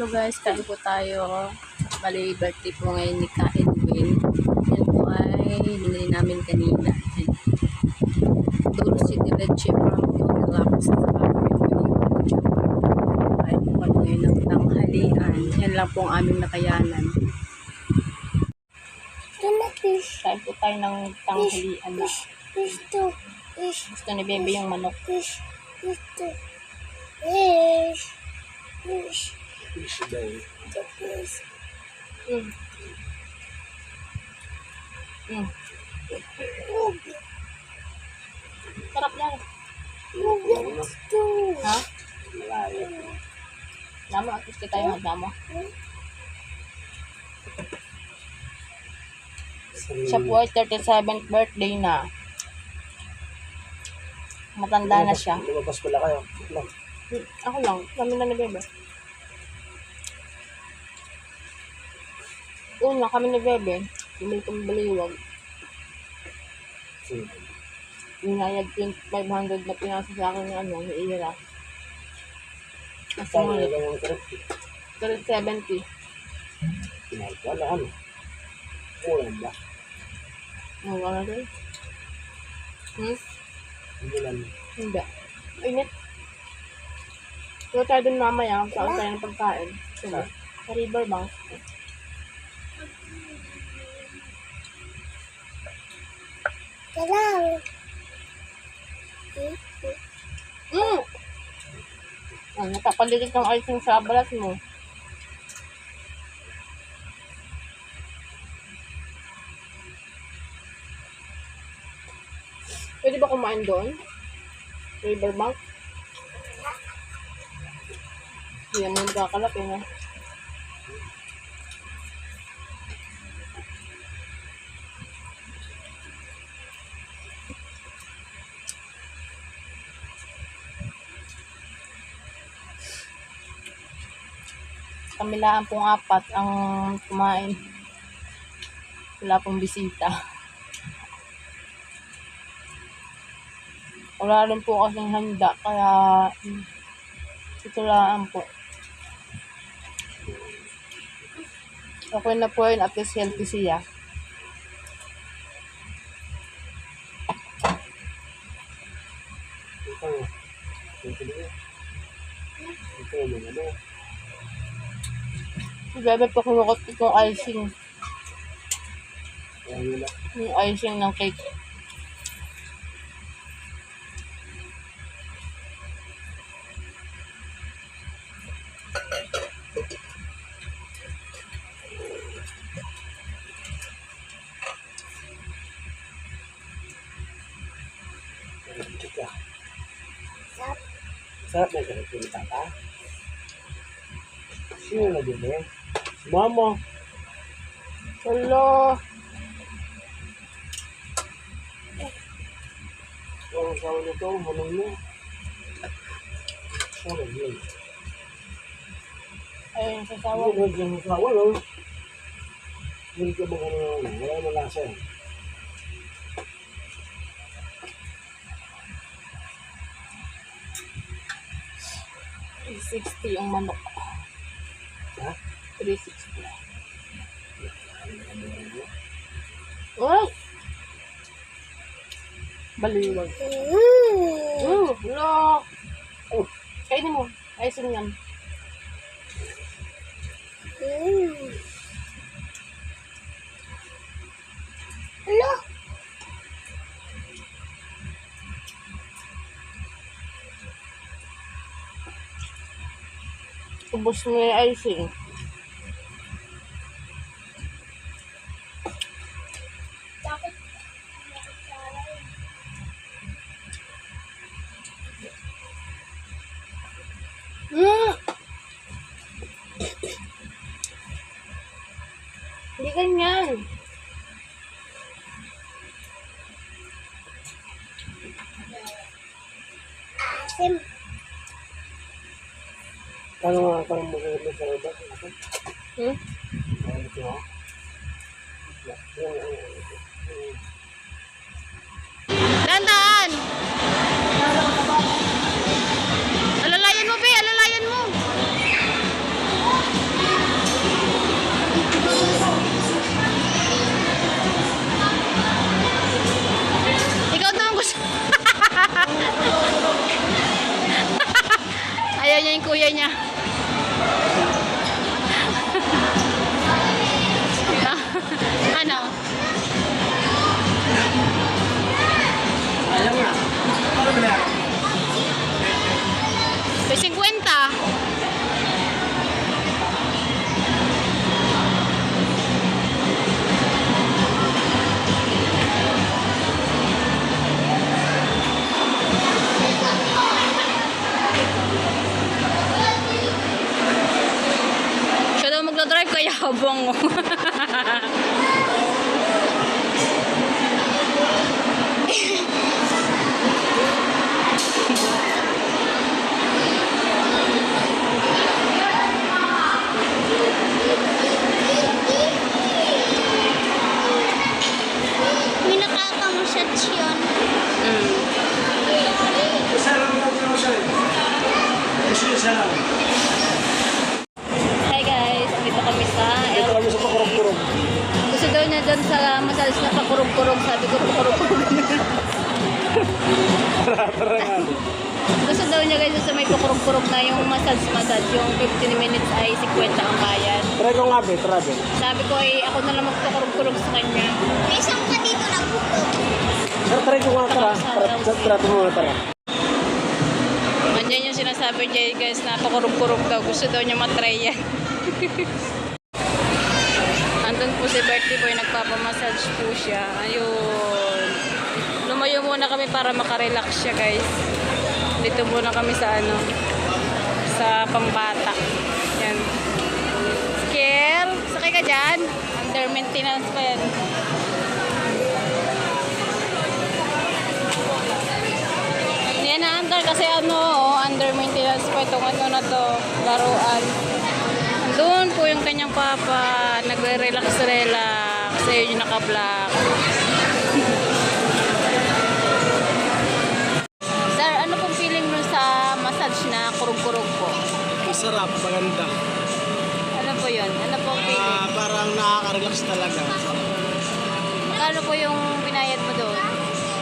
Hello guys, kain po tayo. Bali, birthday po ngayon ni Ka Edwin. Yan po ay binili namin kanina. Dulce de leche from Relax. Kain po ngayon ng tanghalian. Yan lang po ang aming nakayanan. Kain po tayo ng tanghalian na. Gusto ni Bebe yung manok. fish, Daw. to fish. Mm. Mm. Sarap yan. Ha? Damo, at least kita yung damo. Siya po ay 37th birthday na. Matanda na siya. Lumabas pala kayo. Lang. Hmm, Ako lang, kami na ni Una, kami ni Bebe. Bumili kong baliwag. Hmm. Inayag 500 na pinasa sa akin ng ano, ni Ira. Kasi Paano mga lang ang correct? 370. Pinahal ko. Ano? Kulang ba? Ba na rin? Hmm? Hindi lang. Hindi. Init. Pero tayo dun mamaya, saan tayo ng pagkain. Sa river Kalang. Mm! Ah, nakapaligid ng icing sa balat mo. Pwede ba kumain doon? Riverbank? Hindi naman nagkakalap eh, no? Kamilaan pong apat ang kumain. Wala pong bisita. Wala rin po kasing handa, kaya mm, ito lang po. Okay na po yun, at least healthy siya. Ito. Ito na. Ito yung ano. Bebe pa kumukot itong icing. Yung icing ng cake. Sarap na ganito yung tata. Sino na din eh? Mama. Hello! Ang asawa nito, manong mo. Ano yun? Ayun, sasawa. Ano ba yung asawa, no? Hindi ka ba ano, wala na lasa sixty yung manok. Ha? 360. Ay! Baliwag. mm, Mm, no! Oh, kainin mo. Icing yan. mm. Hello, Ubus mo yung icing. Hindi ganyan. Asim, Ano nga parang maganda sa iba? Hmm? Ano ito? Dandan! 50. Siya daw magdadrive kaya habang mo. May Tara, tara nga. Gusto daw niya guys sa may pakurong-kurong na yung massage-massage. Yung 15 minutes ay 50 ang bayad. Try ko nga, be. Tara, be. Sabi ko ay ako na lang magpakurong-kurong sa kanya. May isang ka dito na bukod. Tara, try ko nga, tara. Tara, tara, tara, tara, tara. Ganyan yung sinasabi niya guys na pakurong-kurong daw. Gusto daw niya matry yan. Andun po si birthday boy, nagpapamassage po siya. Ayun. Lumayo muna kami para makarelax siya guys. Dito muna kami sa ano, sa pambata. Yan. Skill, sakay ka dyan. Under maintenance pa yan. Na under kasi ano, under maintenance pa itong ano na to, laruan. Doon po yung kanyang papa, nagre-relax-relax. Ayun yung naka-black. Masarap, maganda. Ano po yun? Ano pong feeling? Ah, parang nakaka-relax talaga. Kano po yung pinayad mo doon?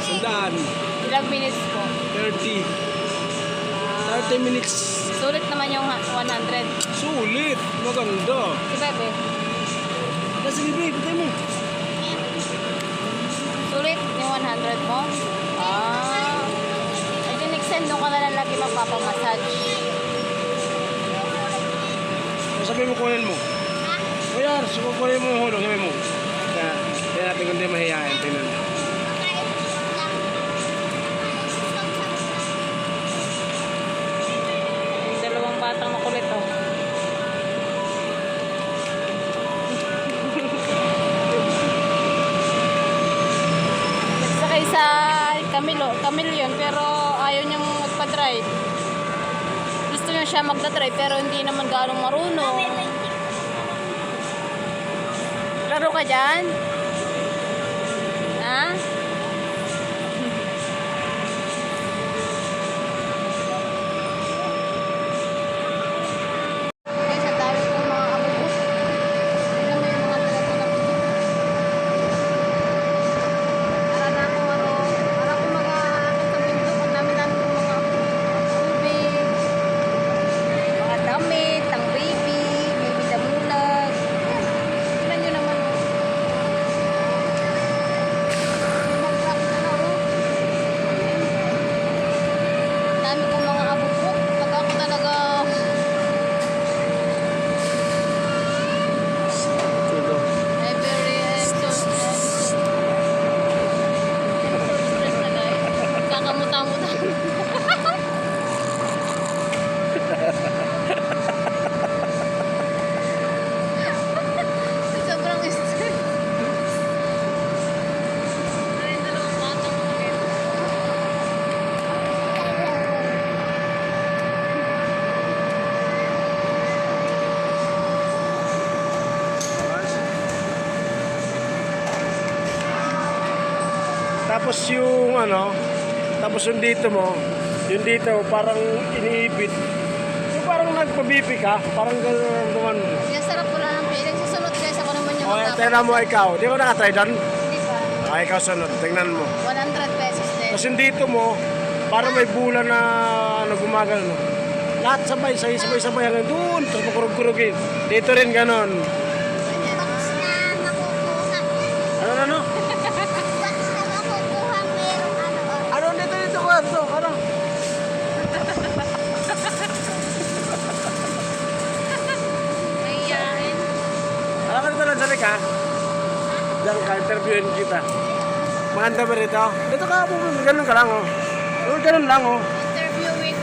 Sandaan, Ilang minutes po? 30. 30 minutes. Sulit naman yung ha- 100. Sulit, maganda. Si Bebe, Nasa libre, patay mo. sulit yung 100 mo? Ah. Ay, di next time doon ka na lang lagi magpapamassage. Sabi mo kunin mo. Ayan, so kunin mo yung hulog, sabi mo. Kaya, kaya natin kung di mahihayin, tingnan mo. Dalawang batang makulit oh. Sakay sa Camilo, Camille yun, pero ayaw niyang magpa-drive. Siya magda-drive pero hindi naman ganong marunong. Laro ka dyan? Ha? Guys, ang dami kong mga abubot. Tignan mo yung mga taga-taga. Para na ako ano, para ako mag-aakit sa bundok. Ang dami-dami kong mga tubig. Mga damit, ang baby, baby damulag. Tignan nyo naman. oh. Mag-rock na na, oh. Ang dami kong mga abubot. Pag ako talaga Tulo. I'm very I'm so stressed. I'm so stressed na guys. Kakamuta-muta. Sobrang stress. Ano yung dalawang batang ulit? Tapos yung ano, tapos yung dito mo, yung dito parang iniipit. Yung parang nagpabipi ka, parang gano'n naman. Yung sarap ko lang ng feeling. Susunod guys ako naman yung O, magkakaroon. tingnan mo ikaw. Di ko nakatry doon? Hindi pa. Ah, ikaw sunod. Tingnan mo. 100 pesos din. Tapos yung dito mo, parang may bulan na ano, gumagano. Lahat sabay, sabay, sabay, sabay hanggang doon. Tapos makurug-kurugin. Dito rin ganon. Box na makukuha. Ano, ano? Box na makukuha. Merong ano. oh. Ano dito, dito, kwarto? Ano? ka. Diyan ka, interviewin kita. Maganda ba rito? Dito ka, pupunta. Ganun ka lang, oh. Oh, ganun lang, oh. Interviewing.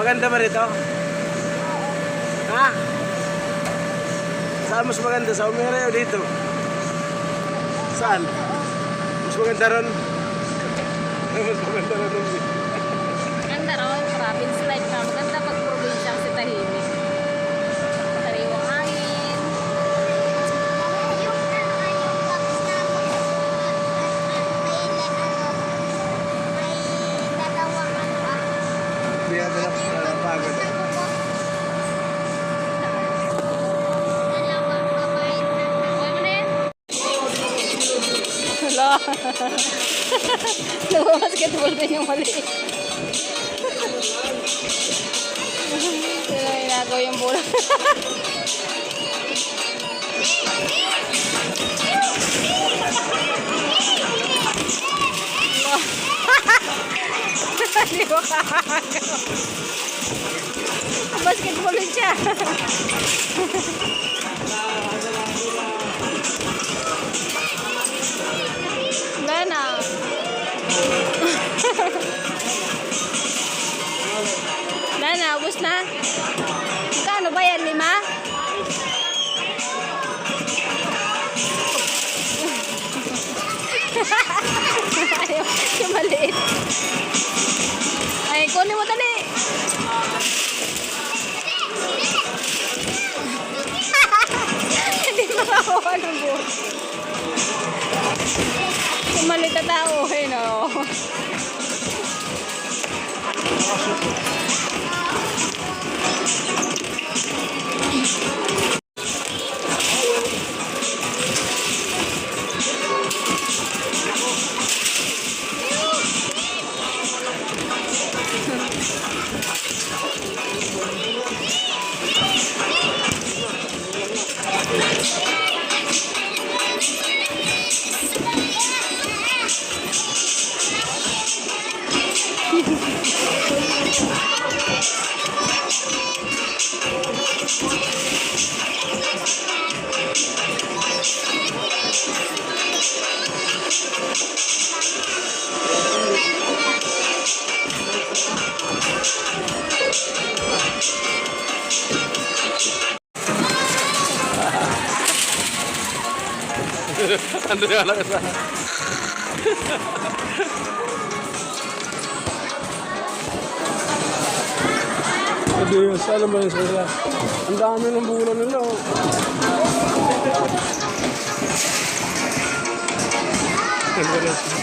Maganda ba rito? Ha? Saan mas maganda? Sa Umere o dito? Saan? Mas maganda ron? mas maganda ron. Ganda raw, province life na. Maganda pag probinsya kasi tahimik. Sariwang hangin. Yung ano, ay yung box na makukuha. May ano, may dalawang ano ah. Hindi ka na pagod. Dalawang babae na Uy mo na yan. Wala. Nagbabasketball din yung maliit. Sila inagaw yung bola. Hindi ko kakagaw. Basketball din siya. Wala na, ubus na. Magkano ba yan? Lima? Ayaw, yung maliit. Ay, kunin mo dali. Hindi makakuha ng buhok. Yung maliit na tao, eh, no? Ando na lang sa... Hindi, saan ba yung sila? Ang dami ng bulan nila. oh. Oh.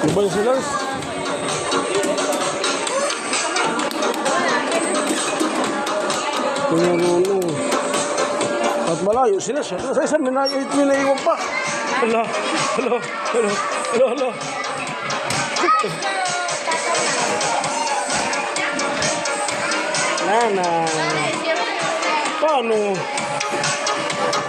Ano ba yung sila? Tingnan mo ano. At malayo sila siya. Sa isang minayo, minaiwan pa. Hala, hala, hala, hala, hala. Nana. Paano?